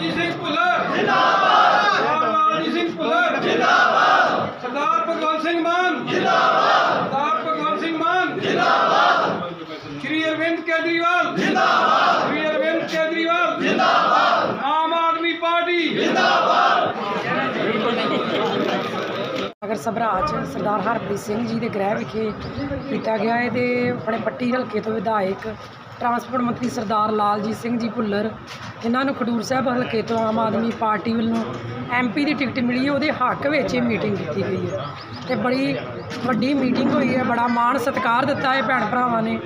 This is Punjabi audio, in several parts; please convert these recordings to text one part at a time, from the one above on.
ਜੀ ਸਿੰਘ ਭੁੱਲਰ। ਜਿੰਦਾਬਾਦ। ਰਾਮ ਜੀ ਸਿੰਘ ਭੁੱਲਰ। ਜਿੰਦਾਬਾਦ। ਸਰਦਾਰ ਭਗਵੰਤ ਸਿੰਘ ਮਾਨ। ਜਿੰਦਾਬਾਦ। ਸਰਦਾਰ ਭਗਵੰਤ ਸਿੰਘ ਮਾਨ। ਜਿੰਦਾਬਾਦ। ਸ਼੍ਰੀ ਅਰਵਿੰਦ ਕੇਜਰੀਵਾਲ। ਜਿੰਦਾਬਾਦ। ਸ਼੍ਰੀ ਅਰਵਿੰਦ ਕੇਜਰੀਵਾਲ। ਜਿੰਦਾਬਾਦ। ਆਮ ਆਦਮੀ ਪਾਰਟੀ। ਅਗਰ ਸਭਰਾ ਚ ਸਰਦਾਰ ਹਰਪ੍ਰੀਤ ਸਿੰਘ ਜੀ ਦੇ ਗ੍ਰਹਿ ਵਿਖੇ ਕੀਤਾ ਗਿਆ ਹੈ ਤੇ ਆਪਣੇ ਪੱਟੀ ਹਲਕੇ ਤੋਂ ਵਿਧਾਇਕ ਟਰਾਂਸਪੋਰਟ ਮੰਤਰੀ ਸਰਦਾਰ ਲਾਲਜੀਤ ਸਿੰਘ ਜੀ ਭੁੱਲਰ, ਇਹਨਾਂ ਨੂੰ ਖਡੂਰ ਸਾਹਿਬ ਹਲਕੇ ਤੋਂ ਆਮ ਆਦਮੀ ਪਾਰਟੀ ਵੱਲੋਂ ਐਮਪੀ ਦੀ ਟਿਕਟ ਮਿਲੀ ਹੈ, ਉਹਦੇ ਹੱਕ ਵਿੱਚ ਇਹ ਮੀਟਿੰਗ ਕੀਤੀ ਗਈ ਹੈ। ਤੇ ਬੜੀ ਵੱਡੀ ਮੀਟਿੰਗ ਹੋਈ ਹੈ, ਬੜਾ ਮਾਣ ਸਤਿਕਾਰ ਦਿੱਤਾ ਹੈ ਭੈਣ ਭਰਾਵਾਂ ਨੇ।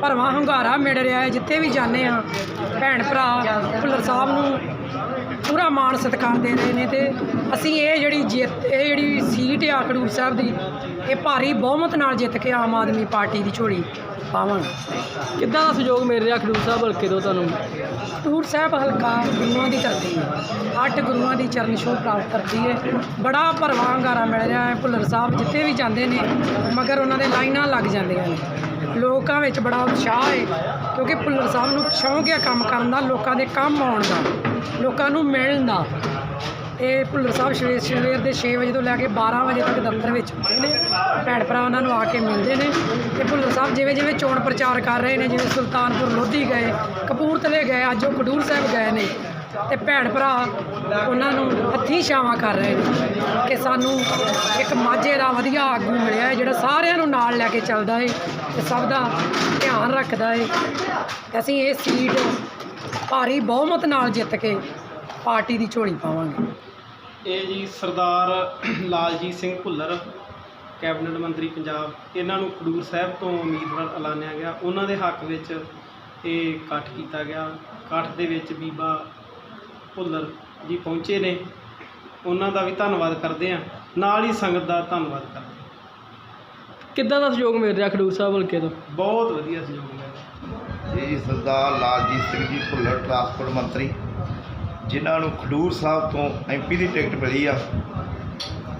ਭਰਵਾਂ ਹੰਗਾਰਾ ਮਿਲ ਰਿਹਾ ਹੈ, ਜਿੱਥੇ ਵੀ ਜਾਂਦੇ ਆ ਭੈਣ ਭਰਾ ਭੁੱਲਰ ਸਾਹਿਬ ਨੂੰ ਮਾਣ ਸਤਿਕਾਰ ਦੇ ਰਹੇ ਨੇ ਤੇ ਅਸੀਂ ਇਹ ਜਿਹੜੀ ਜਿੱਤ ਇਹ ਜਿਹੜੀ ਸੀਟ ਆ ਖਡੂਰ ਸਾਹਿਬ ਦੀ ਇਹ ਭਾਰੀ ਬਹੁਮਤ ਨਾਲ ਜਿੱਤ ਕੇ ਆਮ ਆਦਮੀ ਪਾਰਟੀ ਦੀ ਝੋਲੀ ਪਾਵਾਂਗੇ। ਕਿੱਦਾਂ ਦਾ ਸਹਿਯੋਗ ਮਿਲ ਰਿਹਾ ਖਡੂਰ ਸਾਹਿਬ ਹਲਕੇ ਤੋਂ ਤੁਹਾਨੂੰ? ਖਡੂਰ ਸਾਹਿਬ ਹਲਕਾ ਗੁਰੂਆਂ ਦੀ ਧਰਤੀ ਹੈ। ਅੱਠ ਗੁਰੂਆਂ ਦੀ ਚਰਨ ਛੋਹ ਪ੍ਰਾਪਤ ਕਰਦੀ ਹੈ। ਬੜਾ ਭਰਵਾਂ ਮਿਲ ਰਿਹਾ ਹੈ। ਭੁੱਲਰ ਸਾਹਿਬ ਜਿੱਥੇ ਵੀ ਜਾਂਦੇ ਨੇ ਮਗਰ ਉਹਨਾਂ ਦੇ ਲਾਈਨਾਂ ਲੱਗ ਜਾਂਦੀਆਂ ਨੇ। ਲੋਕਾਂ ਵਿੱਚ ਬੜਾ ਉਤਸ਼ਾਹ ਹੈ ਕਿਉਂਕਿ ਭੁੱਲਰ ਸਾਹਿਬ ਨੂੰ ਸ਼ੌਂਕ ਹੈ ਕੰਮ ਕਰਨ ਦਾ ਲੋਕਾਂ ਦੇ ਕੰਮ ਆਉਣ ਦਾ। ਲੋਕਾਂ ਨੂੰ ਮਿਲਣ ਦਾ। ਇਹ ਭੁੱਲਰ ਸਾਹਿਬ ਸਵੇਰ ਸਵੇਰ ਦੇ 6 ਵਜੇ ਤੋਂ ਲੈ ਕੇ 12 ਵਜੇ ਤੱਕ ਦਫ਼ਤਰ ਵਿੱਚ ਹੁੰਦੇ ਨੇ। ਭੈਣ ਭਰਾ ਉਹਨਾਂ ਨੂੰ ਆ ਕੇ ਮਿਲਦੇ ਨੇ। ਤੇ ਭੁੱਲਰ ਸਾਹਿਬ ਜਿਵੇਂ ਜਿਵੇਂ ਚੋਣ ਪ੍ਰਚਾਰ ਕਰ ਰਹੇ ਨੇ, ਜਿਵੇਂ ਸੁਲਤਾਨਪੁਰ ਲੋਧੀ ਗਏ, ਕਪੂਰਥਲੇ ਗਏ, ਅੱਜ ਉਹ ਖਡੂਰ ਸਾਹਿਬ ਗਏ ਨੇ। ਤੇ ਭੈਣ ਭਰਾ ਉਹਨਾਂ ਨੂੰ ਹੱਥੀਂ ਛਾਵਾਂ ਕਰ ਰਹੇ ਨੇ ਕਿ ਸਾਨੂੰ ਇੱਕ ਮਾਝੇ ਦਾ ਵਧੀਆ ਆਗੂ ਮਿਲਿਆ ਹੈ, ਜਿਹੜਾ ਸਾਰਿਆਂ ਨੂੰ ਨਾਲ ਲੈ ਕੇ ਚੱਲਦਾ ਹੈ ਤੇ ਸਭ ਦਾ ਧਿਆਨ ਰੱਖਦਾ ਹੈ। ਅਸੀਂ ਇਹ ਸੀਟ ਭਾਰੀ ਬਹੁਮਤ ਨਾਲ ਜਿੱਤ ਕੇ ਪਾਰਟੀ ਦੀ ਝੋਲੀ ਪਾਵਾਂਗੇ। ਇਹ ਜੀ ਸਰਦਾਰ ਲਾਲਜੀਤ ਸਿੰਘ ਭੁੱਲਰ, ਕੈਬਨਿਟ ਮੰਤਰੀ ਪੰਜਾਬ, ਇਹਨਾਂ ਨੂੰ ਖਡੂਰ ਸਾਹਿਬ ਤੋਂ ਉਮੀਦਵਾਰ ਐਲਾਨਿਆ ਗਿਆ। ਉਹਨਾਂ ਦੇ ਹੱਕ ਵਿੱਚ ਇਹ ਇਕੱਠ ਕੀਤਾ ਗਿਆ। ਇਕੱਠ ਦੇ ਵਿੱਚ ਬੀਬਾ ਭੁੱਲਰ ਜੀ ਪਹੁੰਚੇ ਨੇ ਉਹਨਾਂ ਦਾ ਵੀ ਧੰਨਵਾਦ ਕਰਦੇ ਹਾਂ। ਨਾਲ ਹੀ ਸੰਗਤ ਦਾ ਧੰਨਵਾਦ ਕਰਦੇ ਹਾਂ। ਕਿੱਦਾਂ ਦਾ ਸਹਿਯੋਗ ਮਿਲ ਰਿਹਾ ਖਡੂਰ ਸਾਹਿਬ ਹਲਕੇ ਤੋਂ? ਬਹੁਤ ਵਧੀਆ ਸਹਿਯੋਗ ਮਿਲਿਆ ਇਹ ਜੀ ਸਰਦਾਰ ਲਾਲਜੀਤ ਸਿੰਘ ਜੀ ਭੁੱਲਰ ਟਰਾਂਸਪੋਰਟ ਮੰਤਰੀ ਜਿਨ੍ਹਾਂ ਨੂੰ ਖਡੂਰ ਸਾਹਿਬ ਤੋਂ ਐਮਪੀ ਦੀ ਟਿਕਟ ਮਿਲੀ ਆ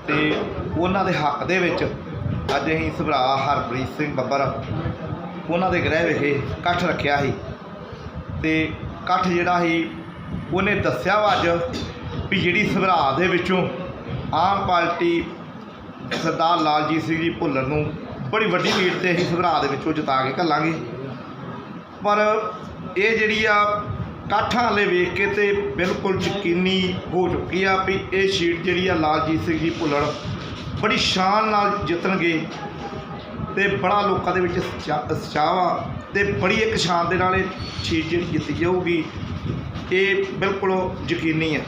ਤੇ ਉਹਨਾਂ ਦੇ ਹੱਕ ਦੇ ਵਿੱਚ ਅੱਜ ਅਸੀਂ ਸਭਰਾ ਹਰਪ੍ਰੀਤ ਸਿੰਘ ਬੱਬਰ ਉਹਨਾਂ ਦੇ ਗ੍ਰਹਿ ਵਿਖੇ ਇਕੱਠ ਰੱਖਿਆ ਸੀ। ਤੇ ਇਕੱਠ ਜਿਹੜਾ ਸੀ ਉਹਨੇ ਦੱਸਿਆ ਵਾ ਅੱਜ ਵੀ ਜਿਹੜੀ ਸਭਰਾ ਦੇ ਵਿੱਚੋਂ ਆਮ ਪਾਰਟੀ ਸਰਦਾਰ ਲਾਲਜੀਤ ਸਿੰਘ ਜੀ ਭੁੱਲਰ ਨੂੰ ਬੜੀ ਵੱਡੀ ਲੀਡ ਤੇ ਅਸੀਂ ਸਭਰਾ ਦੇ ਵਿੱਚੋਂ ਜਿਤਾ ਕੇ ਘੱਲਾਂਗੇ। ਪਰ ਇਹ ਜਿਹੜੀ ਆ ਕਾਠਾਂ ਵਾਲੇ ਵੇਖ ਕੇ ਤੇ ਬਿਲਕੁਲ ਯਕੀਨੀ ਹੋ ਚੁੱਕੀ ਆ ਵੀ ਇਹ ਸ਼ੀਟ ਜਿਹੜੀ ਆ ਲਾਲਜੀਤ ਸਿੰਘ ਜੀ ਭੁੱਲਰ ਬੜੀ ਸ਼ਾਨ ਨਾਲ ਜਿੱਤਣਗੇ ਤੇ ਬੜਾ ਲੋਕਾਂ ਦੇ ਵਿੱਚ ਉਤਸ਼ਾ- ਉਤਸ਼ਾਹ ਤੇ ਬੜੀ ਇੱਕ ਸ਼ਾਨ ਦੇ ਨਾਲ ਇਹ ਸ਼ੀਟ ਜਿਹੜੀ ਜਿੱਤੀ ਜਾਊਗੀ। ਇਹ ਬਿਲਕੁਲ ਯਕੀਨੀ ਆ